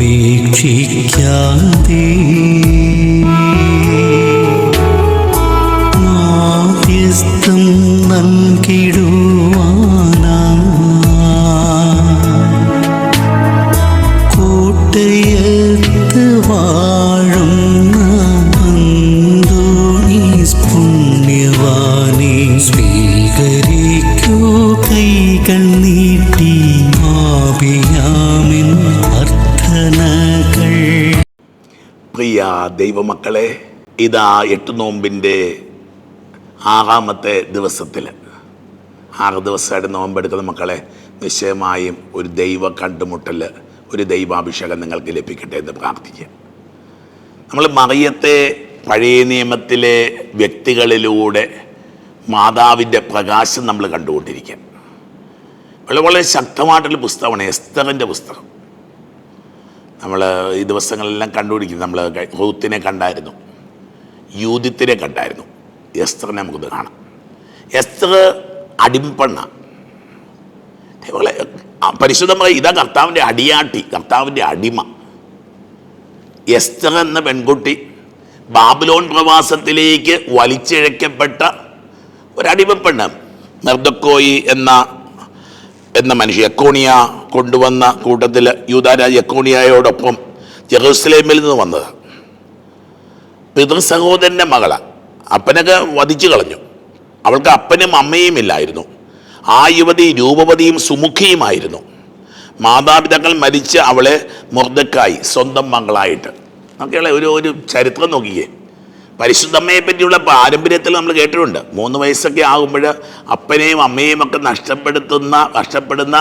ഉപേക്ഷിച്ചാലുപേക്ഷിക്കാതെ ദൈവമക്കളെ ഇതാ എട്ട് നോമ്പിന്റെ ആറാമത്തെ ദിവസത്തിൽ. ആറ് ദിവസമായിട്ട് നോമ്പെടുക്കുന്ന മക്കളെ നിശ്ചയമായും ഒരു ദൈവ കണ്ടുമുട്ടൽ ഒരു ദൈവാഭിഷേകം നിങ്ങൾക്ക് ലഭിക്കട്ടെ എന്ന് പ്രാർത്ഥിക്കാം. നമ്മൾ മറിയത്തെ പഴയ നിയമത്തിലെ വ്യക്തികളിലൂടെ മാതാവിന്റെ പ്രകാശം നമ്മൾ കണ്ടുകൊണ്ടിരിക്കുക വളരെ വളരെ ശക്തമായിട്ടുള്ള പുസ്തകമാണ് എസ്തറിന്റെ പുസ്തകം. നമ്മൾ ഈ ദിവസങ്ങളെല്ലാം കണ്ടുപിടിക്കുന്നു നമ്മൾ റൂത്തിനെ കണ്ടായിരുന്നു. യൂതിത്തിനെ കണ്ടായിരുന്നു. എസ്തറിനെ നമുക്കിത് കാണാം. എസ്തർ അടിമ്പണ്ണ ദൈവങ്ങളെ, പരിശുദ്ധമായി ഇതാ കർത്താവിന്റെ അടിയാട്ടി കർത്താവിന്റെ അടിമ. എസ്തർ എന്ന പെൺകുട്ടി ബാബിലോൺ പ്രവാസത്തിലേക്ക് വലിച്ചിഴക്കപ്പെട്ട ഒരടിമപ്പെണ്ണ് മെർദക്കോയി എന്ന എന്ന മനുഷ്യ യക്കോണിയ കൊണ്ടുവന്ന കൂട്ടത്തിൽ യൂതാരാജ് യക്കോണിയായോടൊപ്പം ജെറൂസലേമിൽ നിന്ന് വന്നത്. പിതൃ സഹോദരന്റെ മകളാണ് അപ്പനൊക്കെ വധിച്ചു കളഞ്ഞു. അവൾക്ക് അപ്പനും അമ്മയും ഇല്ലായിരുന്നു. ആ യുവതി രൂപവതിയും സുമുഖിയുമായിരുന്നു. മാതാപിതാക്കൾ മരിച്ച് അവളെ മുർദക്കായി സ്വന്തം മകളായിട്ട്. നോക്കിയാളെ ഒരു ഒരു ചരിത്രം നോക്കിയേ. പരിശുദ്ധമ്മയെ പറ്റിയുള്ള പാരമ്പര്യത്തിൽ നമ്മൾ കേട്ടിട്ടുണ്ട്. മൂന്ന് വയസ്സൊക്കെ ആകുമ്പോൾ അപ്പനെയും അമ്മയെയും ഒക്കെ നഷ്ടപ്പെടുത്തുന്ന നഷ്ടപ്പെടുന്ന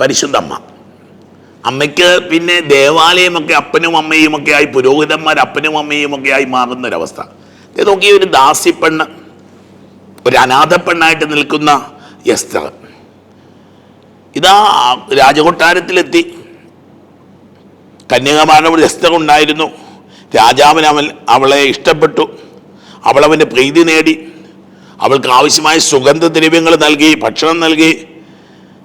പരിശുദ്ധമ്മ. അമ്മയ്ക്ക് പിന്നെ ദേവാലയമൊക്കെ അപ്പനും അമ്മയും ഒക്കെ ആയി പുരോഹിതന്മാർ അപ്പനും അമ്മയും ഒക്കെ ആയി മാറുന്ന ഒരവസ്ഥ നോക്കിയ ഒരു ദാസിപ്പെണ്ണ് ഒരു അനാഥ പെണ്ണായിട്ട് നിൽക്കുന്ന എസ്തർ. ഇതാ രാജകൊട്ടാരത്തിലെത്തി. കന്യകമാരുടെ എസ്തർ ഉണ്ടായിരുന്നു. രാജാവിന് അവൻ അവളെ ഇഷ്ടപ്പെട്ടു. അവളവന്റെ പ്രീതി നേടി. അവൾക്ക് ആവശ്യമായ സുഗന്ധദ്രവ്യങ്ങൾ നൽകി ഭക്ഷണം നൽകി.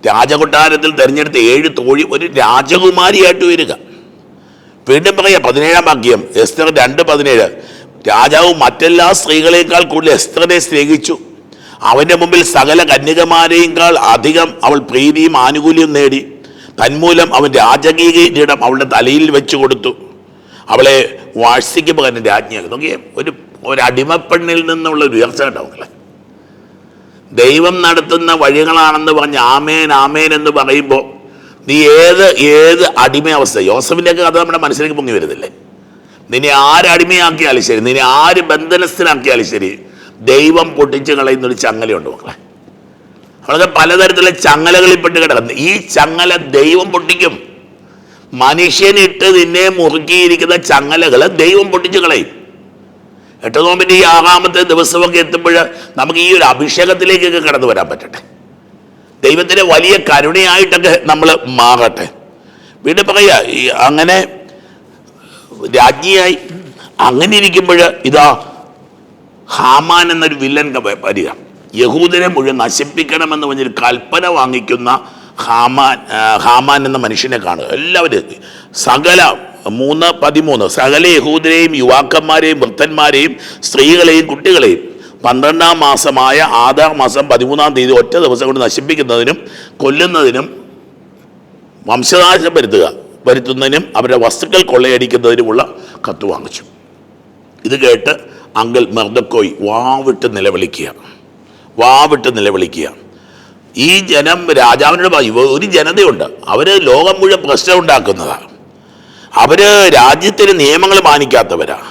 രാജകൊട്ടാരത്തിൽ തിരഞ്ഞെടുത്ത ഏഴ് തോഴി ഒരു രാജകുമാരിയായിട്ട് വരിക വീണ്ടും പറയാം പതിനേഴാം വാക്യം. എസ്തർ രണ്ട് പതിനേഴ്. രാജാവ് മറ്റെല്ലാ സ്ത്രീകളേക്കാൾ കൂടുതൽ എസ്തറിനെ സ്നേഹിച്ചു. അവന്റെ മുമ്പിൽ സകല കന്യകമാരെയേക്കാൾ അധികം അവൾ പ്രീതിയും ആനുകൂല്യവും നേടി. തന്മൂലം അവൻ രാജകീയ കിരീടം അവളുടെ തലയിൽ വെച്ചു കൊടുത്തു. അവളെ വാഴ്സിക്ക് പകരം രാജ്ഞിയാക്കി നോക്കിയേ ഒരു ഒരു അടിമപ്പെണ്ണിൽ നിന്നുള്ള ഒരു ഉയർച്ച ഉണ്ടാവുകളെ ദൈവം നടത്തുന്ന വഴികളാണെന്ന് പറഞ്ഞ് ആമേൻ ആമേൻ എന്ന് പറയുമ്പോൾ നീ ഏത് ഏത് അടിമ അവസ്ഥ യോസഫിന്റെയൊക്കെ കഥ നമ്മുടെ മനസ്സിലേക്ക് പൊങ്ങി വരുന്നില്ലേ? നിന്നെ ആരടിമയാക്കിയാലും ശരി നിന്നെ ആര് ബന്ധനസ്ഥനാക്കിയാലും ശരി ദൈവം പൊട്ടിച്ച് കളയുന്നൊരു ചങ്ങലയുണ്ട് മക്കളെ. അവളൊക്കെ പലതരത്തിലുള്ള ചങ്ങലകളിൽപ്പെട്ട് കിടക്കുന്നു. ഈ ചങ്ങല ദൈവം പൊട്ടിക്കും. മനുഷ്യനിട്ട് നിന്നെ മുറുക്കിയിരിക്കുന്ന ചങ്ങലകൾ ദൈവം പൊട്ടിച്ചു കളയും. എട്ട് നോമ്പിന്റെ ഈ ആറാമത്തെ ദിവസമൊക്കെ എത്തുമ്പോൾ നമുക്ക് ഈ ഒരു അഭിഷേകത്തിലേക്കൊക്കെ കടന്നു വരാൻ പറ്റട്ടെ. ദൈവത്തിന്റെ വലിയ കരുണയായിട്ടൊക്കെ നമ്മൾ മാറട്ടെ. വീണ്ടും പറയുക ഈ അങ്ങനെ രാജ്ഞിയായി അങ്ങനെ ഇരിക്കുമ്പോൾ ഇതാ ഹാമാൻ എന്നൊരു വില്ലൻ വരിക. യഹൂദനെ മുഴുവൻ നശിപ്പിക്കണമെന്ന് പറഞ്ഞൊരു കൽപ്പന വാങ്ങിക്കുന്ന ഹാമാൻ ഹാമാൻ എന്ന മനുഷ്യനെ കാണുക. എല്ലാവരും സകല മൂന്ന് പതിമൂന്ന് സകല യഹൂദരെയും യുവാക്കന്മാരെയും വൃദ്ധന്മാരെയും സ്ത്രീകളെയും കുട്ടികളെയും പന്ത്രണ്ടാം മാസമായ ആധാർ മാസം പതിമൂന്നാം തീയതി ഒറ്റ ദിവസം കൊണ്ട് നശിപ്പിക്കുന്നതിനും കൊല്ലുന്നതിനും വംശനാശം വരുത്തുക വരുത്തുന്നതിനും അവരുടെ വസ്തുക്കൾ കൊള്ളയടിക്കുന്നതിനുമുള്ള കത്ത് വാങ്ങിച്ചു. ഇത് കേട്ട് അങ്കിൾ മെർദക്കോയ് വാവിട്ട് നിലവിളിക്കുക വാവിട്ട് നിലവിളിക്കുക ഈ ജനം രാജാവിനോട് ഒരു ജനതയുണ്ട്. അവർ ലോകം മുഴുവൻ പ്രശ്നം ഉണ്ടാക്കുന്നതാണ് അവർ രാജ്യത്തിന് നിയമങ്ങൾ മാനിക്കാത്തവരാണ്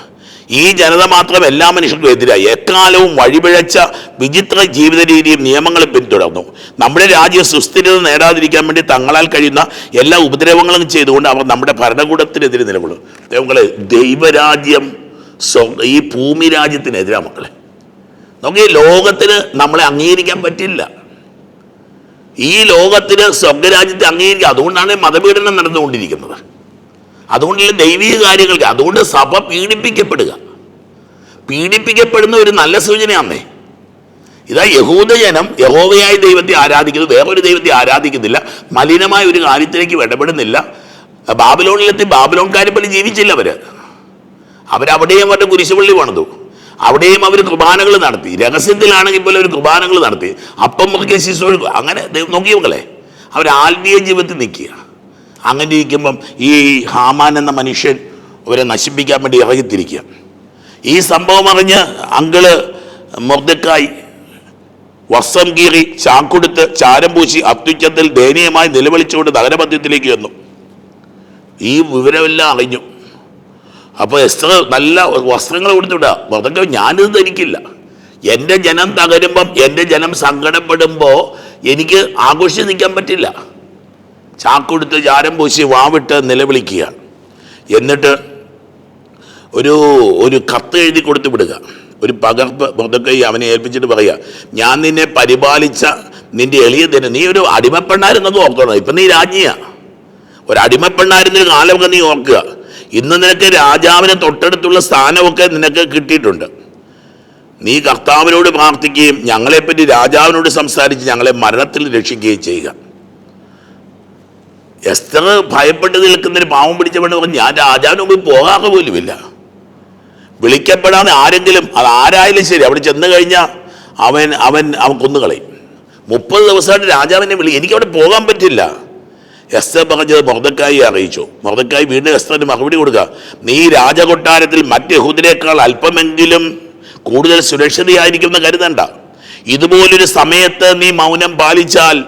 ഈ ജനത മാത്രം എല്ലാ മനുഷ്യർക്കും എതിരായി എക്കാലവും വഴിപിഴച്ച വിചിത്ര ജീവിത രീതിയും നിയമങ്ങളും പിന്തുടർന്നു. നമ്മുടെ രാജ്യം സുസ്ഥിരത നേടാതിരിക്കാൻ വേണ്ടി തങ്ങളാൽ കഴിയുന്ന എല്ലാ ഉപദ്രവങ്ങളും ചെയ്തുകൊണ്ട് അവർ നമ്മുടെ ഭരണകൂടത്തിനെതിരെ നിലകൊള്ളും. ദൈവങ്ങളെ ദൈവരാജ്യം ഈ ഭൂമി രാജ്യത്തിനെതിരാ മക്കളെ. നമുക്ക് ഈ ലോകത്തിന് നമ്മളെ അംഗീകരിക്കാൻ പറ്റില്ല. ഈ ലോകത്തിന് സ്വർഗരാജ്യത്തെ അംഗീകരിക്കുക. അതുകൊണ്ടാണ് മതപീഡനം നടന്നുകൊണ്ടിരിക്കുന്നത്. അതുകൊണ്ടുള്ള ദൈവിക കാര്യങ്ങൾക്ക് അതുകൊണ്ട് സഭ പീഡിപ്പിക്കപ്പെടുക. പീഡിപ്പിക്കപ്പെടുന്ന ഒരു നല്ല സൂചനയാന്നേ. ഇതാ യഹൂദജനം യഹോവയായ ദൈവത്തെ ആരാധിക്കുന്നു. വേറൊരു ദൈവത്തെ ആരാധിക്കുന്നില്ല. മലിനമായ ഒരു കാര്യത്തിലേക്ക് ഇടപെടുന്നില്ല. ബാബിലോണിലെത്തി ബാബിലോൺകാരെ പോലെ ജീവിച്ചില്ല അവർ അവരവിടെയും അവരുടെ കുരിശുപള്ളി പണിതു. അവിടെയും അവർ കുർബാനകൾ നടത്തി. രഹസ്യത്തിലാണെങ്കിൽ പോലും അവർ കുർബാനകൾ നടത്തി. അപ്പം മുറിക്കുക ശിശു അങ്ങനെ നോക്കിയവങ്ങളെ അവർ ആത്മീയ ജീവിതത്തിൽ നിൽക്കുക. അങ്ങനെ ഇരിക്കുമ്പം ഈ ഹാമാൻ എന്ന മനുഷ്യൻ അവരെ നശിപ്പിക്കാൻ വേണ്ടി ഇറങ്ങിത്തിരിക്കുക. ഈ സംഭവം അറിഞ്ഞ് അങ്കിൾ മൊർദക്കായി വസ്ത്രം കീറി ചാക്കൊടുത്ത് ചാരം പൂശി അത്യുച്ചത്തിൽ ദയനീയമായി നിലവിളിച്ചുകൊണ്ട് നഗരമധ്യത്തിലേക്ക് വന്നു ഈ വിവരമെല്ലാം അറിഞ്ഞു. അപ്പോൾ എസ്ത്ര നല്ല വസ്ത്രങ്ങൾ കൊടുത്തുവിടുക അതൊക്കെ ഞാനിത് ധരിക്കില്ല. എന്റെ ജനം തകരുമ്പം എന്റെ ജനം സങ്കടപ്പെടുമ്പോൾ എനിക്ക് ആഘോഷിച്ച് നിൽക്കാൻ പറ്റില്ല. ചാക്കൊടുത്ത് ചാരം പൂശി വാവിട്ട് നിലവിളിക്കുക എന്നിട്ട് ഒരു ഒരു കത്ത് എഴുതി കൊടുത്തു വിടുക. ഒരു പകർപ്പ് മൃതക്കൈ അവനെ ഏൽപ്പിച്ചിട്ട് പറയുക ഞാൻ നിന്നെ പരിപാലിച്ച നിന്റെ എളിയ ദിനം നീ ഒരു അടിമപ്പെണ്ണായിരുന്നത് ഓർക്കണം ഇപ്പം നീ രാജ്ഞിയാണ് ഒരു അടിമപ്പെണ്ണായിരുന്നൊരു കാലമൊക്കെ നീ ഓർക്കുക. ഇന്ന് നിനക്ക് രാജാവിന് തൊട്ടടുത്തുള്ള സ്ഥാനമൊക്കെ നിനക്ക് കിട്ടിയിട്ടുണ്ട്. നീ കർത്താവിനോട് പ്രാർത്ഥിക്കുകയും ഞങ്ങളെപ്പറ്റി രാജാവിനോട് സംസാരിച്ച് ഞങ്ങളെ മരണത്തിൽ രക്ഷിക്കുകയും ചെയ്യുക. എസ്തർ ഭയപ്പെട്ട് നിൽക്കുന്നൊരു പാവം പിടിച്ച പെണ്ണ് ഞാൻ രാജാവിന് മുമ്പിൽ പോകാറ് പോലുമില്ല. വിളിക്കപ്പെടാതെ ആരെങ്കിലും അത് ആരായാലും ശരി അവിടെ ചെന്ന് കഴിഞ്ഞാൽ അവൻ അവൻ അവൻ കൊന്നുകളയും. മുപ്പത് ദിവസമായിട്ട് രാജാവിനെ വിളി എനിക്കവിടെ പോകാൻ പറ്റില്ല. എസ്തർ പറഞ്ഞത് മൊറദക്കായി അറിയിച്ചു. മൊറദക്കായി വീണ്ടും എസ്തറിന് മറുപടി കൊടുക്കുക. നീ രാജകൊട്ടാരത്തിൽ മറ്റ് യഹൂദരേക്കാൾ അല്പമെങ്കിലും കൂടുതൽ സുരക്ഷിതയായിരിക്കുമെന്ന് കരുതണ്ട. ഇതുപോലൊരു സമയത്ത് നീ മൗനം പാലിച്ചാൽ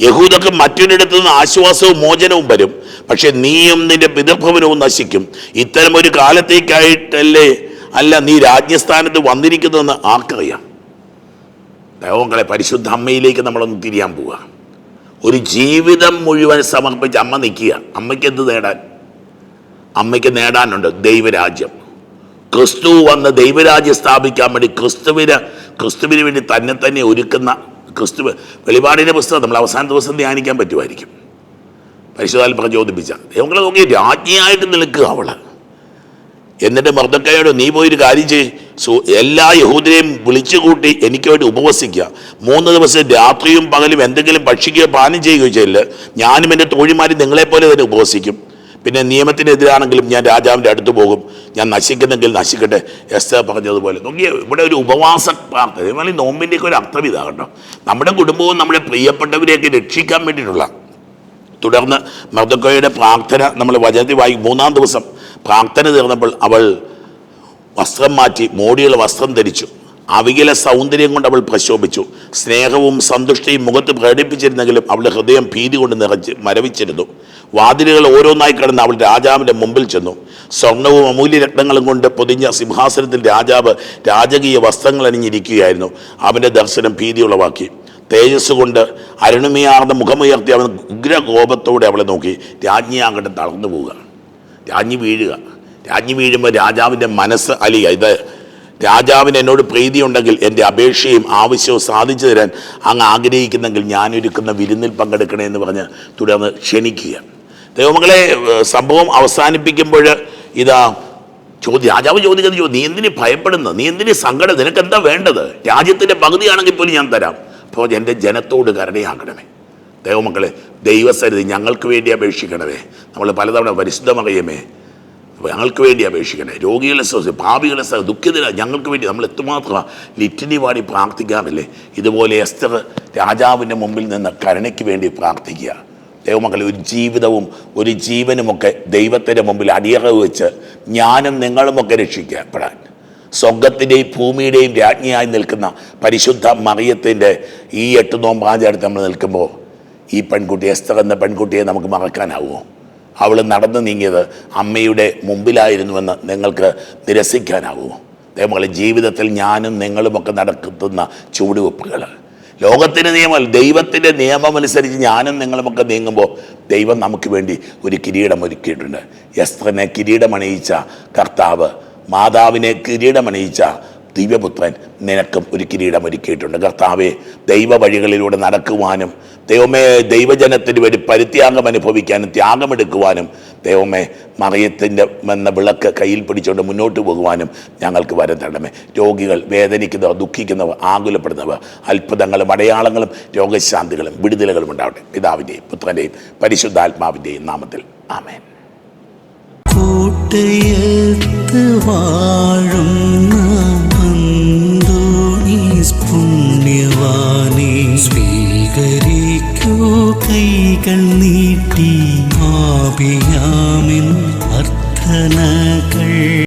യഹൂദക്ക് മറ്റൊരിടത്തു നിന്ന് ആശ്വാസവും മോചനവും വരും. പക്ഷെ നീയും നിന്റെ പിതൃഭവനവും നശിക്കും. ഇത്തരം ഒരു കാലത്തേക്കായിട്ടല്ലേ അല്ല നീ രാജ്യസ്ഥാനത്ത് വന്നിരിക്കുന്നതെന്ന് ആർക്കറിയാം? ദൈവങ്ങളെ പരിശുദ്ധ അമ്മയിലേക്ക് നമ്മളൊന്ന് തിരിയാൻ പോവുക. ഒരു ജീവിതം മുഴുവൻ സമർപ്പിച്ച് അമ്മ നിൽക്കുക. അമ്മയ്ക്ക് എന്ത് നേടാൻ? അമ്മയ്ക്ക് നേടാനുണ്ട് ദൈവരാജ്യം. ക്രിസ്തു വന്ന് ദൈവരാജ്യം സ്ഥാപിക്കാൻ വേണ്ടി ക്രിസ്തുവിന് ക്രിസ്തുവിന് വേണ്ടി തന്നെ തന്നെ ഒരുക്കുന്ന ക്രിസ്തു വെളിപാടിന്റെ പുസ്തകം നമ്മൾ അവസാന ദിവസം ധ്യാനിക്കാൻ പറ്റുമായിരിക്കും. പരിശുദ്ധാൽ പ്രചോദിപ്പിച്ച ദൈവങ്ങളെ നോക്കി രാജ്ഞിയായിട്ട് നിൽക്കുക അവൾ. എന്നിട്ട് മർദ്ദക്കയോട് നീ പോയൊരു കാര്യം ചെയ് എല്ലാ യഹൂദരെയും വിളിച്ചു കൂട്ടി എനിക്ക് വേണ്ടി ഉപവസിക്കുക. മൂന്ന് ദിവസം രാത്രിയും പകലും എന്തെങ്കിലും ഭക്ഷിക്കുകയോ പാനം ചെയ്യുകയോ ചെയ്യില്ല ഞാനും എന്റെ തോഴിമാരും നിങ്ങളെപ്പോലെ തന്നെ ഉപവസിക്കും. പിന്നെ നിയമത്തിനെതിരാണെങ്കിലും ഞാൻ രാജാവിന്റെ അടുത്ത് പോകും. ഞാൻ നശിക്കുന്നെങ്കിൽ നശിക്കട്ടെ. എസ് പറഞ്ഞതുപോലെ. നോക്കിയേ ഇവിടെ ഒരു ഉപവാസ പ്രാർത്ഥന. നോമ്പിന്റെയൊക്കെ ഒരു അർത്ഥം ഇതാകട്ടോ നമ്മുടെ കുടുംബവും നമ്മുടെ പ്രിയപ്പെട്ടവരെയൊക്കെ രക്ഷിക്കാൻ വേണ്ടിയിട്ടുള്ള തുടർന്ന് മർദ്ദക്കോയുടെ പ്രാർത്ഥന നമ്മൾ വചനത്തിൽ വായി മൂന്നാം ദിവസം പ്രാർത്ഥന തീർന്നപ്പോൾ അവൾ വസ്ത്രം മാറ്റി മോടിയുള്ള വസ്ത്രം ധരിച്ചു. അവികില സൗന്ദര്യം കൊണ്ട് അവൾ പ്രശോഭിച്ചു. സ്നേഹവും സന്തുഷ്ടിയും മുഖത്ത് പ്രകടിപ്പിച്ചിരുന്നെങ്കിലും അവളുടെ ഹൃദയം ഭീതി കൊണ്ട് നിറച്ച് മരവിച്ചിരുന്നു. വാതിലുകൾ ഓരോന്നായി കടന്ന് അവൾ രാജാവിന്റെ മുമ്പിൽ ചെന്നു. സ്വർണവും അമൂല്യ രത്നങ്ങളും കൊണ്ട് പൊതിഞ്ഞ സിംഹാസനത്തിൽ രാജാവ് രാജകീയ വസ്ത്രങ്ങൾ അണിഞ്ഞിരിക്കുകയായിരുന്നു. അവന്റെ ദർശനം ഭീതി ഉളവാക്കി. തേജസ് കൊണ്ട് അരുണിമയാർന്ന മുഖമുയർത്തി അവൻ ഉഗ്രകോപത്തോടെ അവളെ നോക്കി. രാജ്ഞി ആകട്ടെ തളർന്നു പോവുക. രാജ്ഞി വീഴുക. രാജ്ഞി വീഴുമ്പോൾ രാജാവിന്റെ മനസ്സ് അലിയ ഇത് രാജാവിന് എന്നോട് പ്രീതിയുണ്ടെങ്കിൽ എന്റെ അപേക്ഷയും ആവശ്യവും സാധിച്ചു തരാൻ അങ്ങ് ആഗ്രഹിക്കുന്നെങ്കിൽ ഞാനൊരുക്കുന്ന വിരുന്നിൽ പങ്കെടുക്കണേ എന്ന് പറഞ്ഞ് തുടർന്ന് ക്ഷണിക്കുക. ദൈവമകളെ സംഭവം അവസാനിപ്പിക്കുമ്പോൾ ഇതാ ചോദ്യം രാജാവ് ചോദിക്കുന്നത് നീ എന്തിനു ഭയപ്പെടുന്നു? നീ എന്തിനു സങ്കടം? നിനക്ക് എന്താ വേണ്ടത്? രാജ്യത്തിന്റെ പകുതിയാണെങ്കിൽ പോലും ഞാൻ തരാം. അപ്പോൾ എന്റെ ജനത്തോട് കരുണയാക്കണമേ ദൈവമക്കളെ ദൈവസരിതി ഞങ്ങൾക്ക് വേണ്ടി അപേക്ഷിക്കണമേ. നമ്മൾ പലതവണ പരിശുദ്ധമറിയമേ അപ്പോൾ ഞങ്ങൾക്ക് വേണ്ടി അപേക്ഷിക്കണേ രോഗികളെ സഹ പാപികളെ സഹ ദുഃഖിതര ഞങ്ങൾക്ക് വേണ്ടി നമ്മൾ എത്രമാത്രം ലിറ്റിനി പാടി പ്രാർത്ഥിക്കാറില്ലേ? ഇതുപോലെ എസ്തർ രാജാവിന്റെ മുമ്പിൽ നിന്ന് കരുണയ്ക്ക് വേണ്ടി പ്രാർത്ഥിക്കുക. ദൈവമക്കളെ ഒരു ജീവിതവും ഒരു ജീവനുമൊക്കെ ദൈവത്തിന്റെ മുമ്പിൽ അടിയറവ് വെച്ച് ഞാനും നിങ്ങളുമൊക്കെ രക്ഷിക്കപ്പെടാൻ. സ്വർഗത്തിന്റെയും ഭൂമിയുടെയും രാജ്ഞിയായി നിൽക്കുന്ന പരിശുദ്ധ മറിയത്തിന്റെ ഈ എട്ട് നോമ്പ് ആചാരം നമ്മൾ നിൽക്കുമ്പോൾ ഈ പെൺകുട്ടി എസ്തർ എന്ന പെൺകുട്ടിയെ നമുക്ക് മറക്കാനാവുമോ? അവൾ നടന്നു നീങ്ങിയത് അമ്മയുടെ മുമ്പിലായിരുന്നുവെന്ന് നിങ്ങൾക്ക് നിരസിക്കാനാവുമോ? അതേപോലെ ജീവിതത്തിൽ ഞാനും നിങ്ങളുമൊക്കെ നടക്കുന്ന ചുവടുവെപ്പുകൾ. ലോകത്തിന്റെ നിയമം ദൈവത്തിന്റെ നിയമമനുസരിച്ച് ഞാനും നിങ്ങളുമൊക്കെ നീങ്ങുമ്പോൾ ദൈവം നമുക്ക് വേണ്ടി ഒരു കിരീടം ഒരുക്കിയിട്ടുണ്ട്. എസ്ത്രനെ കിരീടമണിയിച്ച കർത്താവ് മാതാവിനെ കിരീടമണിയിച്ച ദിവ്യപുത്രൻ നിനക്കും ഒരു കിരീടം ഒരുക്കിയിട്ടുണ്ട് കർത്താവെ ദൈവ വഴികളിലൂടെ നടക്കുവാനും ദൈവമേ ദൈവജനത്തിന് വേണ്ടി പരിത്യാഗം അനുഭവിക്കാനും ത്യാഗമെടുക്കുവാനും ദൈവമേ മറിയത്തിന്റെ എന്ന വിളക്ക് കയ്യിൽ പിടിച്ചുകൊണ്ട് മുന്നോട്ട് പോകുവാനും ഞങ്ങൾക്ക് വരം തരണമേ. രോഗികൾ വേദനിക്കുന്നവർ ദുഃഖിക്കുന്നവർ ആകുലപ്പെടുന്നവർ അത്ഭുതങ്ങളും അടയാളങ്ങളും രോഗശാന്തികളും വിടുതലുകളും ഉണ്ടാവട്ടെ. പിതാവിന്റെയും പുത്രന്റെയും പരിശുദ്ധാത്മാവിന്റെയും നാമത്തിൽ. ആമേൻ. ഹൃദയത്ത് വാഴുന്ന പുണ്യവാനെ സ്വീകരിക്കൂ കൈകൾ നീട്ടി ആപിയാമിൻ അർത്ഥന